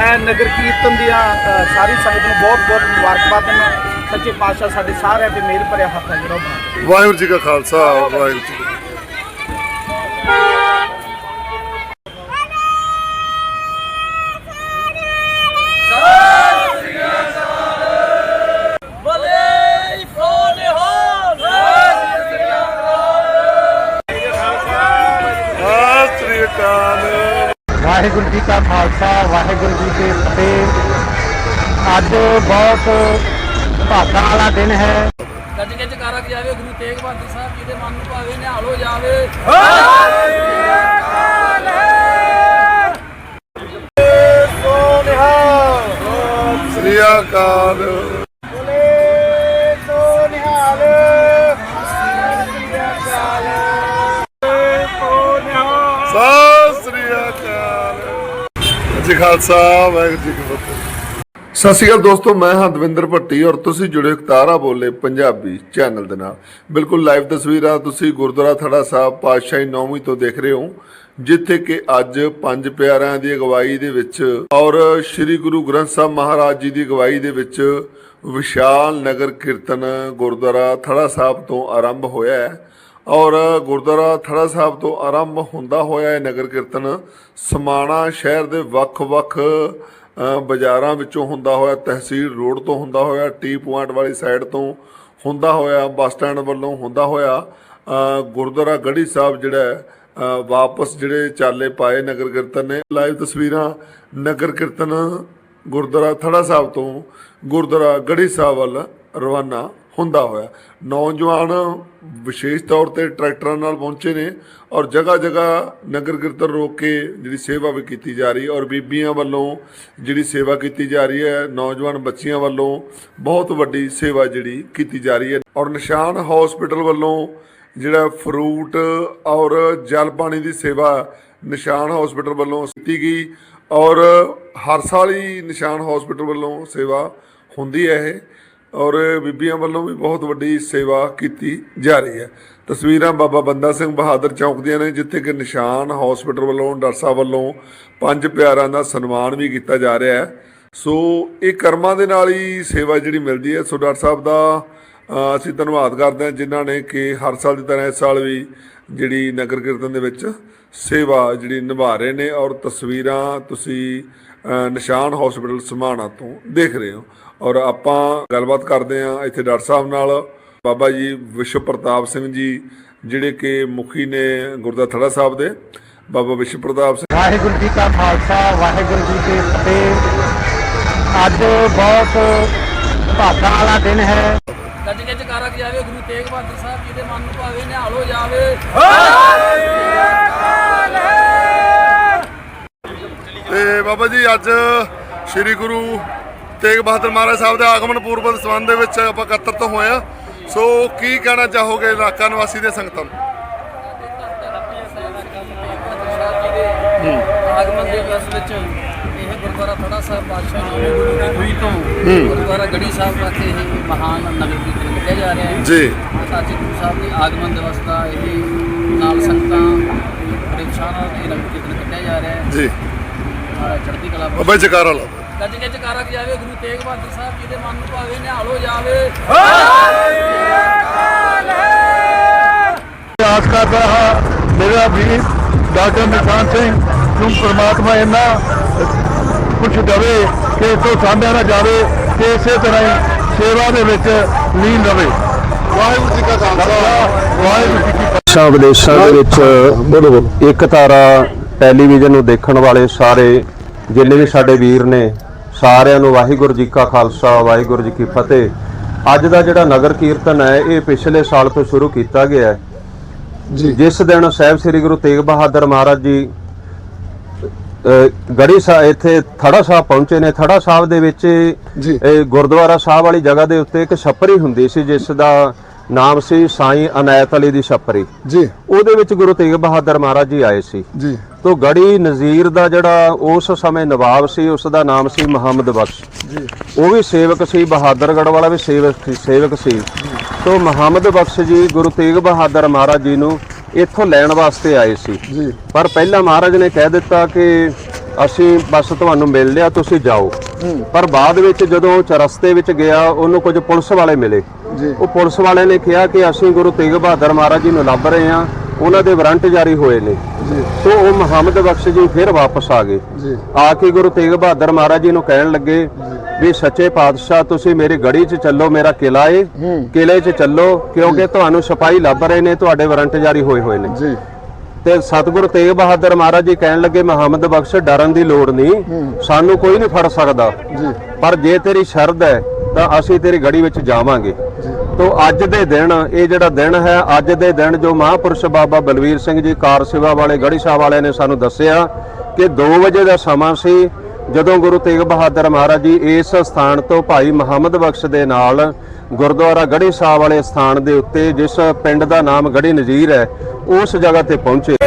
ਮੈਂ ਨਗਰ ਕੀਰਤਨ ਦੀਆਂ ਸਾਰੀ ਸੰਗਤ ਨੂੰ ਬਹੁਤ ਬਹੁਤ ਮੁਬਾਰਕਬਾਦ ਦਿੰਦਾ ਸੱਚੇ ਪਾਤਸ਼ਾਹ ਸਾਡੇ ਸਾਰਿਆਂ ਤੇ ਮਿਹਰ ਭਰਿਆ ਹੱਥ ਜਿਹੜਾ ਵਾਹਿਗੁਰੂ ਜੀ ਕਾ ਖਾਲਸਾ, ਵਾਹਿਗੁਰੂ ਜੀ ਜੀ ਕਾ ਖਾਲਸਾ ਵਾਹਿਗੁਰੂ ਜੀ ਕੀ ਫਤਿਹ। ਅੱਜ ਬਹੁਤ ਭਾਗਾਂ ਵਾਲਾ ਦਿਨ ਹੈ। ਗੱਜ ਗੱਜ ਕਾਰਕ ਜਾਵੇ ਗੁਰੂ ਤੇਗ ਬਹਾਦਰ ਸਾਹਿਬ ਜੀ ਦੇ ਮਨ ਨੂੰ ਭਾਵੇ ਨਿਹਾਲ ਹੋ ਜਾਵੇ। ਸਤਿ ਸ੍ਰੀ ਅਕਾਲ। ਸਤਿ ਸ੍ਰੀ ਅਕਾਲ। ਜੀ ਖਾਲਸਾ, ਵਾਹਿਗੁਰੂ ਜੀ ਕੀ ਫਤਿਹ। ਸਤਿ ਸ਼੍ਰੀ ਅਕਾਲ ਦੋਸਤੋ, ਮੈਂ ਹਾਂ ਦਵਿੰਦਰ ਭੱਟੀ ਔਰ ਤੁਸੀਂ ਜੁੜੇ ਹੋ ਬੋਲੇ ਪੰਜਾਬੀ ਚੈਨਲ ਦੇ ਨਾਲ। ਬਿਲਕੁਲ ਲਾਈਵ ਤਸਵੀਰਾਂ ਤੁਸੀਂ ਗੁਰਦੁਆਰਾ ਥੜਾ ਸਾਹਿਬ ਪਾਤਸ਼ਾਹੀ ਨੌਵੀਂ ਤੋਂ ਦੇਖ ਰਹੇ ਹੋ, ਜਿੱਥੇ ਕਿ ਅੱਜ ਪੰਜ ਪਿਆਰਿਆਂ ਦੀ ਅਗਵਾਈ ਦੇ ਵਿੱਚ ਔਰ ਸ੍ਰੀ ਗੁਰੂ ਗ੍ਰੰਥ ਸਾਹਿਬ ਮਹਾਰਾਜ ਜੀ ਦੀ ਅਗਵਾਈ ਦੇ ਵਿੱਚ ਵਿਸ਼ਾਲ ਨਗਰ ਕੀਰਤਨ ਗੁਰਦੁਆਰਾ ਥੜਾ ਸਾਹਿਬ ਤੋਂ ਆਰੰਭ ਹੋਇਆ ਹੈ। ਔਰ ਗੁਰਦੁਆਰਾ ਥੜਾ ਸਾਹਿਬ ਤੋਂ ਆਰੰਭ ਹੁੰਦਾ ਹੋਇਆ ਇਹ ਨਗਰ ਕੀਰਤਨ ਸਮਾਣਾ ਸ਼ਹਿਰ ਦੇ ਵੱਖ-ਵੱਖ ਬਾਜ਼ਾਰਾਂ ਵਿੱਚੋਂ ਹੁੰਦਾ ਹੋਇਆ, ਤਹਿਸੀਲ ਰੋਡ ਤੋਂ ਹੁੰਦਾ ਹੋਇਆ, ਟੀ ਪੁਆਇੰਟ ਵਾਲੀ ਸਾਈਡ ਤੋਂ ਹੁੰਦਾ ਹੋਇਆ, ਬੱਸ ਸਟੈਂਡ ਵੱਲੋਂ ਹੁੰਦਾ ਹੋਇਆ ਗੁਰਦੁਆਰਾ ਗੜੀ ਸਾਹਿਬ ਜਿਹੜਾ ਵਾਪਸ ਜਿਹੜੇ ਚਾਲੇ ਪਾਏ ਨਗਰ ਕੀਰਤਨ ਨੇ। ਲਾਈਵ ਤਸਵੀਰਾਂ ਨਗਰ ਕੀਰਤਨ ਗੁਰਦੁਆਰਾ ਥੜਾ ਸਾਹਿਬ ਤੋਂ ਗੁਰਦੁਆਰਾ ਗੜੀ ਸਾਹਿਬ ਵੱਲ ਰਵਾਨਾ ਹੁੰਦਾ ਹੋਇਆ। ਨੌਜਵਾਨ ਵਿਸ਼ੇਸ਼ ਤੌਰ ਤੇ ਟਰੈਕਟਰਾਂ ਨਾਲ ਪਹੁੰਚੇ ਨੇ ਔਰ ਜਗ੍ਹਾ ਜਗ੍ਹਾ ਨਗਰ ਕੀਰਤਨ ਰੋਕ ਕੇ ਜਿਹੜੀ ਸੇਵਾ ਵੀ ਕੀਤੀ ਜਾ ਰਹੀ ਹੈ ਔਰ ਬੀਬੀਆਂ ਵੱਲੋਂ ਜਿਹੜੀ ਸੇਵਾ ਕੀਤੀ ਜਾ ਰਹੀ ਹੈ, ਨੌਜਵਾਨ ਬੱਚੀਆਂ ਵੱਲੋਂ ਬਹੁਤ ਵੱਡੀ ਸੇਵਾ ਜਿਹੜੀ ਕੀਤੀ ਜਾ ਰਹੀ ਹੈ। ਔਰ ਨਿਸ਼ਾਨ ਹਸਪੀਟਲ ਵੱਲੋਂ ਜਿਹੜਾ ਫਰੂਟ ਔਰ ਜਲ ਪਾਣੀ ਦੀ ਸੇਵਾ ਨਿਸ਼ਾਨ ਹਸਪੀਟਲ ਵੱਲੋਂ ਕੀਤੀ ਗਈ ਔਰ ਹਰ ਸਾਲ ਹੀ ਨਿਸ਼ਾਨ ਹਸਪੀਟਲ ਵੱਲੋਂ ਸੇਵਾ ਹੁੰਦੀ ਹੈ ਇਹ। ਔਰ ਬੀਬੀਆਂ ਵੱਲੋਂ ਵੀ ਬਹੁਤ ਵੱਡੀ ਸੇਵਾ ਕੀਤੀ ਜਾ ਰਹੀ ਹੈ। ਤਸਵੀਰਾਂ ਬਾਬਾ ਬੰਦਾ ਸਿੰਘ ਬਹਾਦਰ ਚੌਕ ਦੀਆਂ ਨੇ, ਜਿੱਥੇ ਕਿ ਨਿਸ਼ਾਨ ਹਸਪੀਟਲ ਵੱਲੋਂ, ਡਾਕਟਰ ਸਾਹਿਬ ਵੱਲੋਂ ਪੰਜ ਪਿਆਰਾਂ ਦਾ ਸਨਮਾਨ ਵੀ ਕੀਤਾ ਜਾ ਰਿਹਾ ਹੈ। ਸੋ ਇਹ ਕਰਮਾਂ ਦੇ ਨਾਲ ਹੀ ਸੇਵਾ ਜਿਹੜੀ ਮਿਲਦੀ ਹੈ। ਸੋ ਡਾਕਟਰ ਸਾਹਿਬ ਦਾ ਅਸੀਂ ਧੰਨਵਾਦ ਕਰਦੇ ਹਾਂ ਜਿਨ੍ਹਾਂ ਨੇ ਕਿ ਹਰ ਸਾਲ ਦੀ ਤਰ੍ਹਾਂ ਇਸ ਸਾਲ ਵੀ ਜਿਹੜੀ ਨਗਰ ਕੀਰਤਨ ਦੇ ਵਿੱਚ ਸੇਵਾ ਜਿਹੜੀ ਨਿਭਾ ਰਹੇ ਨੇ। ਔਰ ਤਸਵੀਰਾਂ ਤੁਸੀਂ ਨਿਸ਼ਾਨ ਹਸਪੀਟਲ ਸਮਾਣਾ ਤੋਂ ਦੇਖ ਰਹੇ ਹੋ। ਔਰ ਆਪਾਂ ਗੱਲਬਾਤ ਕਰਦੇ ਹਾਂ ਇੱਥੇ ਡਾਕਟਰ ਸਾਹਿਬ ਨਾਲ। ਬਾਬਾ ਜੀ ਵਿਸ਼ਵ ਪ੍ਰਤਾਪ ਸਿੰਘ ਜੀ ਜਿਹੜੇ ਕਿ ਮੁਖੀ ਨੇ ਗੁਰਦੁਆਰਾ ਥੜਾ ਸਾਹਿਬ ਦੇ। ਬਾਬਾ ਵਿਸ਼ਵ ਪ੍ਰਤਾਪ ਸਿੰਘ ਵਾਹਿਗੁਰੂ ਜੀ ਕਾ ਖਾਲਸਾ ਵਾਹਿਗੁਰੂ ਜੀ ਕੀ ਫਤਿਹ। ਅੱਜ ਬਹੁਤ ਭਾਗਾਂ ਵਾਲਾ ਦਿਨ ਹੈ। ਗੱਜ ਗੱਜ ਕਾਰਕ ਜਾਵੇ ਗੁਰੂ ਤੇਗ ਬਹਾਦਰ ਸਾਹਿਬ ਜੀ ਦੇ ਮਨ ਨੂੰ ਭਾਵੇ ਨਿਹਾਲ ਹੋ! ਜਾਵੇ ਤੇ ਬਾਬਾ ਜੀ ਅੱਜ ਸ੍ਰੀ ਗੁਰੂ ਤੇਗ ਬਹਾਦਰ ਮਹਾਰਾਜ ਸਾਹਿਬ ਦੇ ਆਗਮਨ ਪੂਰਬ ਦੇ ਸੰਬੰਧ ਦੇ ਵਿੱਚ ਆਪਾਂ ਇਕੱਤਰਤ ਹੋਏ ਆ। ਸੋ ਕੀ ਕਹਿਣਾ ਚਾਹੋਗੇ ਇਲਾਕਾ ਨਿਵਾਸੀ ਦੇ ਸੰਗਤਾਂ ਨੂੰ? ਆਗਮਨ ਦੇ ਵਸ ਵਿੱਚ ਇਹ ਗੁਰਦੁਆਰਾ ਥੜਾ ਸਾਹਿਬ ਪਾਤਸ਼ਾਹ ਜੀ ਗੁਰੂ ਦੀ ਖੂਹੀ ਤੋਂ ਗੁਰਦੁਆਰਾ ਗੜੀ ਸਾਹਿਬ ਤੱਕ ਇਹ ਮਹਾਨ ਨਗਰ ਕੀਰਤਨ ਕੱਢਿਆ ਜਾ ਰਿਹਾ ਹੈ। ਜੀ। ਸਾਚੇ ਗੁਰੂ ਸਾਹਿਬ ਦੇ ਆਗਮਨ ਦਿਵਸ ਦਾ ਇਹ ਨਾਲ ਸੰਗਤਾਂ ਬੜੇ ਉਤਸ਼ਾਹ ਨਾਲ ਇਹ ਨਗਰ ਕੀਰਤਨ ਕੱਢਿਆ ਜਾ ਰਿਹਾ ਹੈ। ਜੀ। ਚੜ੍ਹਦੀ ਕਲਾ ਜਕਾਰਾ ਲਾ ਗੱਜ ਜਾਵੇ ਗੁਰੂ ਤੇਗ ਬਹਾਦਰ ਸਾਹਿਬ ਜੀ ਦੇ ਮਨ ਨੂੰ ਭਾਵੇ ਨਿਹਾਲ ਹੋ ਜਾਵੇ ਆਸ ਕਰਦਾ ਹਾਂ ਮੇਰਾ ਵੀਰ ਡਾਕਟਰ ਨਿਸ਼ਾਨ ਸਿੰਘ ਨੂੰ ਪ੍ਰਮਾਤਮਾ ਇੰਨਾ ਕੁਝ ਦੇਵੇ ਕਿ ਇਸੋ ਸਾਂਭਿਆ ਨਾ ਜਾਵੇ ਤੇ ਇਸੇ ਤਰ੍ਹਾਂ ਹੀ ਸੇਵਾ ਦੇ ਵਿੱਚ ਲੀਨ ਰਵੇ। ਵਾਹਿਗੁਰੂ ਜੀ ਕਾ ਖਾਲਸਾ। ਵਾਹਿਗੁਰੂ ਜੀ ਕੀ ਫਤਿਹ। ਵਿਦੇਸ਼ਾਂ ਦੇ ਵਿੱਚ ਇੱਕ ਤਾਰਾ ਟੈਲੀਵਿਜ਼ਨ ਨੂੰ ਦੇਖਣ ਵਾਲੇ ਸਾਰੇ ਜਿੰਨੇ ਵੀ ਸਾਡੇ ਵੀਰ ਨੇ ਸਾਰਿਆਂ ਨੂੰ ਵਾਹਿਗੁਰੂ ਜੀ ਕਾ ਖਾਲਸਾ ਵਾਹਿਗੁਰੂ ਜੀ ਕੀ ਫਤਿਹ। ਅੱਜ ਦਾ ਜਿਹੜਾ ਨਗਰ ਕੀਰਤਨ ਹੈ ਇਹ ਪਿਛਲੇ ਸਾਲ ਤੋਂ ਸ਼ੁਰੂ ਕੀਤਾ ਗਿਆ ਹੈ। ਜੀ। ਜਿਸ ਦਿਨ ਸਾਹਿਬ ਸ੍ਰੀ ਗੁਰੂ ਤੇਗ ਬਹਾਦਰ ਮਹਾਰਾਜ ਜੀ ਗੜੀ ਸਾਹਿਬ ਇੱਥੇ ਥੜਾ ਸਾਹਿਬ ਪਹੁੰਚੇ ਨੇ। ਥੜਾ ਸਾਹਿਬ ਦੇ ਵਿੱਚ ਇਹ ਗੁਰਦੁਆਰਾ ਸਾਹਿਬ ਵਾਲੀ ਜਗ੍ਹਾ ਦੇ ਉੱਤੇ ਇੱਕ ਛੱਪਰੀ ਹੁੰਦੀ ਸੀ ਜਿਸ ਦਾ ਨਾਮ ਸੀ ਸਾਈਂ ਅਨਾਇਤ ਅਲੀ ਦੀ ਛੱਪਰੀ। ਜੀ। ਉਹਦੇ ਵਿੱਚ ਗੁਰੂ ਤੇਗ ਬਹਾਦਰ ਮਹਾਰਾਜ ਜੀ ਆਏ ਸੀ। ਜੀ। ਤੋਂ ਗੜੀ ਨਜ਼ੀਰ ਦਾ ਜਿਹੜਾ ਉਸ ਸਮੇਂ ਨਵਾਬ ਸੀ ਉਸ ਦਾ ਨਾਮ ਸੀ ਮੁਹੰਮਦ ਬਖਸ਼। ਜੀ। ਉਹ ਵੀ ਸੇਵਕ ਸੀ ਬਹਾਦਰਗੜ੍ਹ ਵਾਲਾ ਵੀ ਸੇਵਕ ਸੀ ਸੇਵਕ ਸੀ। ਤੋਂ ਮੁਹੰਮਦ ਬਖਸ਼ ਜੀ ਗੁਰੂ ਤੇਗ ਬਹਾਦਰ ਮਹਾਰਾਜ ਜੀ ਨੂੰ ਇੱਥੋਂ ਲੈਣ ਵਾਸਤੇ ਆਏ ਸੀ। ਜੀ। ਪਰ ਪਹਿਲਾਂ ਮਹਾਰਾਜ ਨੇ ਕਹਿ ਦਿੱਤਾ ਕਿ ਅਸੀਂ ਬਸ ਤੁਹਾਨੂੰ ਮਿਲ ਲਿਆ ਤੁਸੀਂ ਜਾਓ। ਪਰ ਬਾਅਦ ਵਿੱਚ ਜਦੋਂ ਚਰਸਤੇ ਵਿੱਚ ਗਿਆ ਉਹਨੂੰ ਕੁਝ ਪੁਲਿਸ ਵਾਲੇ ਮਿਲੇ। ਉਹ ਪੁਲਿਸ ਵਾਲੇ ਨੇ ਕਿਹਾ ਕਿ ਅਸੀਂ ਗੁਰੂ ਤੇਗ ਬਹਾਦਰ ਮਹਾਰਾਜ ਜੀ ਨੂੰ ਲੱਭ ਰਹੇ ਹਾਂ। ਉਹਨਾਂ ਦੇ ਵਾਰੰਟ ਜਾਰੀ ਹੋਏ ਨੇ। ਸੋ ਉਹ ਮੁਹੰਮਦ ਬਖਸ਼ ਜੀ ਫਿਰ ਵਾਪਸ ਆ ਗਏ। ਜੀ। ਆ ਕੇ ਗੁਰੂ ਤੇਗ ਬਹਾਦਰ ਮਹਾਰਾਜ ਜੀ ਨੂੰ ਕਹਿਣ ਲੱਗੇ ਵੀ ਸੱਚੇ ਪਾਤਸ਼ਾਹ ਤੁਸੀਂ ਮੇਰੀ ਗੜੀ 'ਚ ਚੱਲੋ ਮੇਰਾ ਕਿਲਾ ਏ। ਕਿਲੇ 'ਚ ਚੱਲੋ ਕਿਉਂਕਿ ਤੁਹਾਨੂੰ ਸਿਪਾਹੀ ਲੱਭ ਰਹੇ ਨੇ ਤੁਹਾਡੇ ਵਾਰੰਟ ਜਾਰੀ ਹੋਏ ਹੋਏ ਨੇ। ਜੀ। ਤੇ ਸਤਿਗੁਰੂ ਤੇਗ ਬਹਾਦਰ ਮਹਾਰਾਜ ਜੀ ਕਹਿਣ ਲੱਗੇ ਮੁਹੰਮਦ ਬਖਸ਼ ਡਰਨ ਦੀ ਲੋੜ ਨਹੀਂ। ਸਾਨੂੰ ਕੋਈ ਨਹੀਂ ਫੜ ਸਕਦਾ। ਪਰ ਜੇ ਤੇਰੀ ਸ਼ਰਧ ਹੈ ਤਾਂ ਅਸੀਂ ਤੇਰੀ ਗੜੀ ਵਿੱਚ ਜਾਵਾਂਗੇ। ਤੋਂ ਅੱਜ ਦੇ ਦਿਨ, ਇਹ ਜਿਹੜਾ ਦਿਨ ਹੈ, ਅੱਜ ਦੇ ਦਿਨ ਜੋ ਮਹਾਪੁਰਸ਼ ਬਾਬਾ ਬਲਵੀਰ ਸਿੰਘ ਜੀ ਕਾਰ ਸੇਵਾ ਵਾਲੇ ਗੜੀ ਸਾਹਿਬ ਵਾਲਿਆਂ ਨੇ ਸਾਨੂੰ ਦੱਸਿਆ ਕਿ 2 ਵਜੇ ਦਾ ਸਮਾਂ ਸੀ, ਜਦੋਂ ਗੁਰੂ ਤੇਗ ਬਹਾਦਰ ਮਹਾਰਾਜ ਜੀ ਇਸ ਸਥਾਨ ਤੋਂ ਭਾਈ ਮੁਹੰਮਦ ਬਖਸ਼ ਦੇ ਨਾਲ ਗੁਰਦੁਆਰਾ ਗੜੀ ਸਾਹਿਬ ਵਾਲੇ ਸਥਾਨ ਦੇ ਉੱਤੇ, ਜਿਸ ਪਿੰਡ ਦਾ ਨਾਮ ਗੜੀ ਨਜ਼ੀਰ ਹੈ, ਉਸ ਜਗ੍ਹਾ ਤੇ ਪਹੁੰਚੇ।